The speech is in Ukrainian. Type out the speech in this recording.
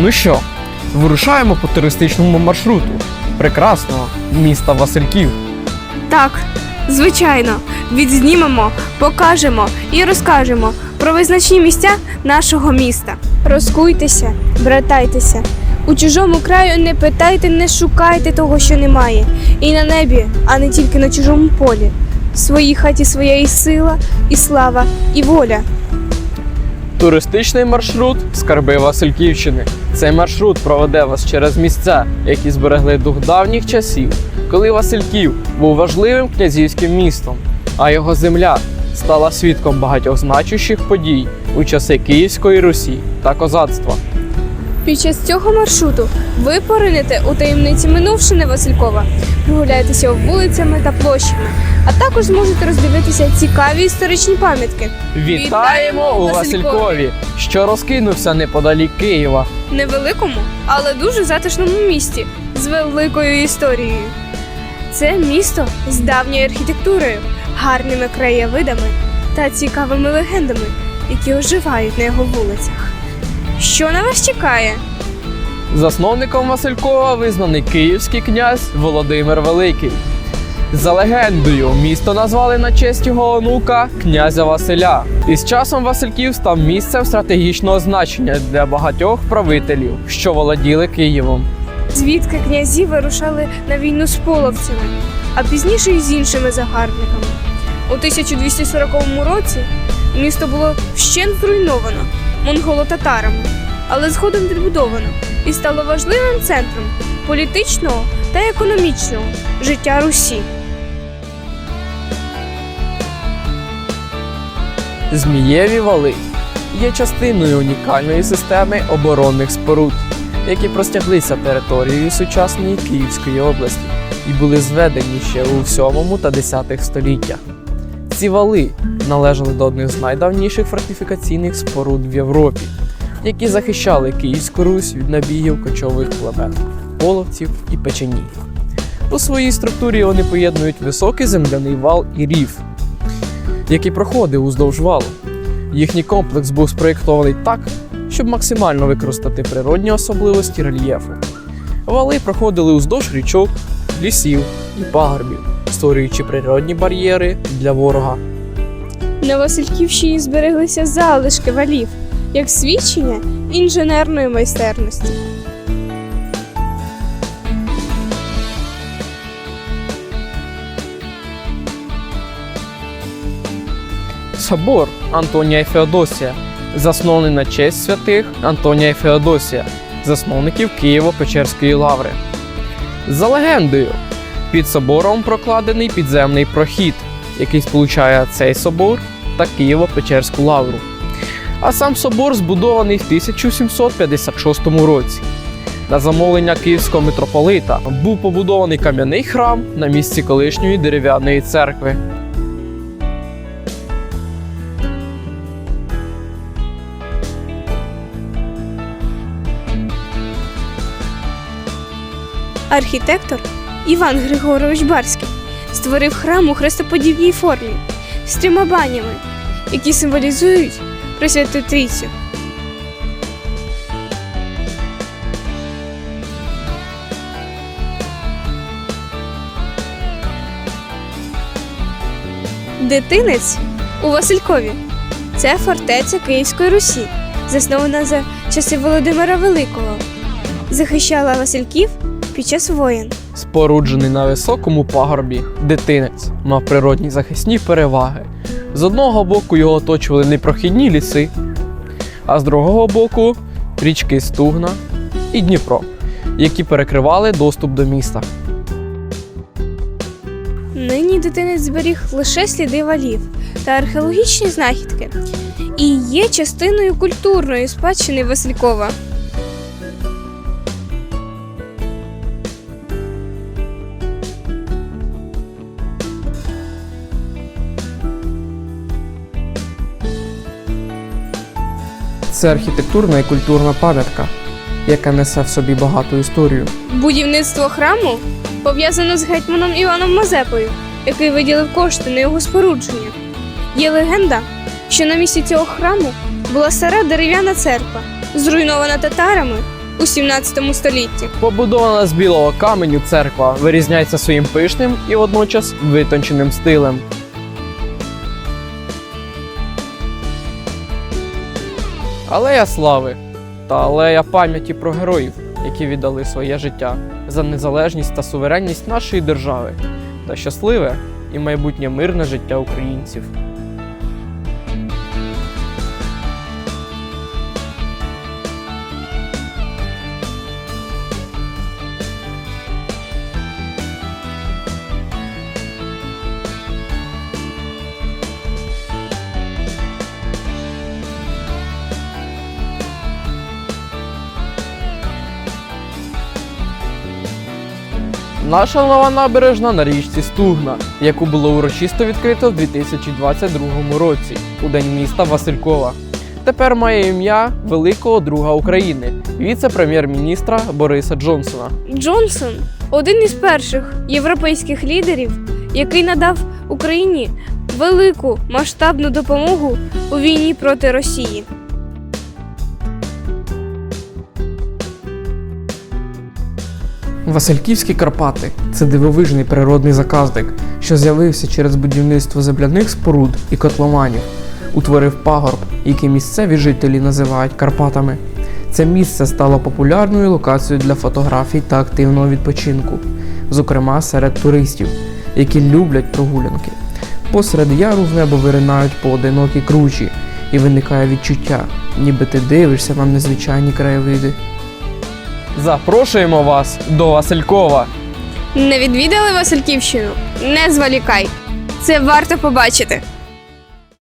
Ну що, вирушаємо по туристичному маршруту прекрасного міста Васильків. Так, звичайно, відзнімемо, покажемо і розкажемо про визначні місця нашого міста. Розкуйтеся, братайтеся. У чужому краю не питайте, не шукайте того, що немає. І на небі, а не тільки на чужому полі. В своїй хаті своя і сила, і слава, і воля. Туристичний маршрут Скарби Васильківщини. Цей маршрут проведе вас через місця, які зберегли дух давніх часів, коли Васильків був важливим князівським містом, а його земля стала свідком багатьох значущих подій у часи Київської Русі та козацтва. Під час цього маршруту ви поринете у таємниці минувшини Василькова, прогуляєтеся вулицями та площами, а також зможете роздивитися цікаві історичні пам'ятки. Вітаємо у Василькові, що розкинувся неподалік Києва. невеликому, але дуже затишному місті з великою історією. Це місто з давньою архітектурою, гарними краєвидами та цікавими легендами, які оживають на його вулицях. Що на вас чекає? Засновником Василькова визнаний київський князь Володимир Великий. За легендою, місто назвали на честь його онука князя Василя. І з часом Васильків став місцем стратегічного значення для багатьох правителів, що володіли Києвом. Звідки князі вирушали на війну з половцями, а пізніше і з іншими загарбниками. У 1240 році місто було вщент зруйновано монголо-татарами, але згодом відбудовано і стало важливим центром політичного та економічного життя Русі. Змієві вали є частиною унікальної системи оборонних споруд, які простяглися територією сучасної Київської області і були зведені ще у 7 та 10 століттях. Ці вали належали до одних з найдавніших фортифікаційних споруд в Європі, які захищали Київську Русь від набігів кочових племен, половців і печенів. У своїй структурі вони поєднують високий земляний вал і рів, який проходив уздовж валу. Їхній комплекс був спроєктований так, щоб максимально використати природні особливості рельєфу. Вали проходили уздовж річок, лісів і пагорбів, створюючи природні бар'єри для ворога. На Васильківщині збереглися залишки валів як свідчення інженерної майстерності. Собор Антонія і Феодосія, заснований на честь святих Антонія і Феодосія, засновників Києво-Печерської лаври. За легендою, під собором прокладений підземний прохід, який сполучає цей собор та Києво-Печерську лавру. А сам собор збудований в 1756 році. На замовлення київського митрополита був побудований кам'яний храм на місці колишньої дерев'яної церкви. Архітектор Іван Григорович Барський створив храм у хрестоподібній формі з трьома банями, які символізують Пресвяту Трійцю. Дитинець у Василькові. Це фортеця Київської Русі, заснована за часи Володимира Великого. Захищала Васильків під час воєн. Споруджений на високому пагорбі, дитинець мав природні захисні переваги. З одного боку його оточували непрохідні ліси, а з другого боку річки Стугна і Дніпро, які перекривали доступ до міста. Нині дитинець зберіг лише сліди валів та археологічні знахідки і є частиною культурної спадщини Василькова. Це архітектурна і культурна пам'ятка, яка несе в собі багату історію. Будівництво храму пов'язано з гетьманом Іваном Мазепою, який виділив кошти на його спорудження. Є легенда, що на місці цього храму була стара дерев'яна церква, зруйнована татарами у 17 столітті. Побудована з білого каменю церква вирізняється своїм пишним і водночас витонченим стилем. Алея слави та алея пам'яті про героїв, які віддали своє життя за незалежність та суверенність нашої держави та щасливе і майбутнє мирне життя українців. Наша нова набережна на річці Стугна, яку було урочисто відкрито в 2022 році у день міста Василькова. Тепер має ім'я великого друга України, віце-прем'єр-міністра Бориса Джонсона. Джонсон один із перших європейських лідерів, який надав Україні велику масштабну допомогу у війні проти Росії. Васильківські Карпати це дивовижний природний заказник, що з'явився через будівництво земляних споруд і котлованів, утворив пагорб, який місцеві жителі називають Карпатами. Це місце стало популярною локацією для фотографій та активного відпочинку, зокрема серед туристів, які люблять прогулянки. Посеред яру в небо виринають поодинокі кручі, і виникає відчуття, ніби ти дивишся на незвичайні краєвиди. Запрошуємо вас до Василькова. Не відвідали Васильківщину? Не зволікай. Це варто побачити.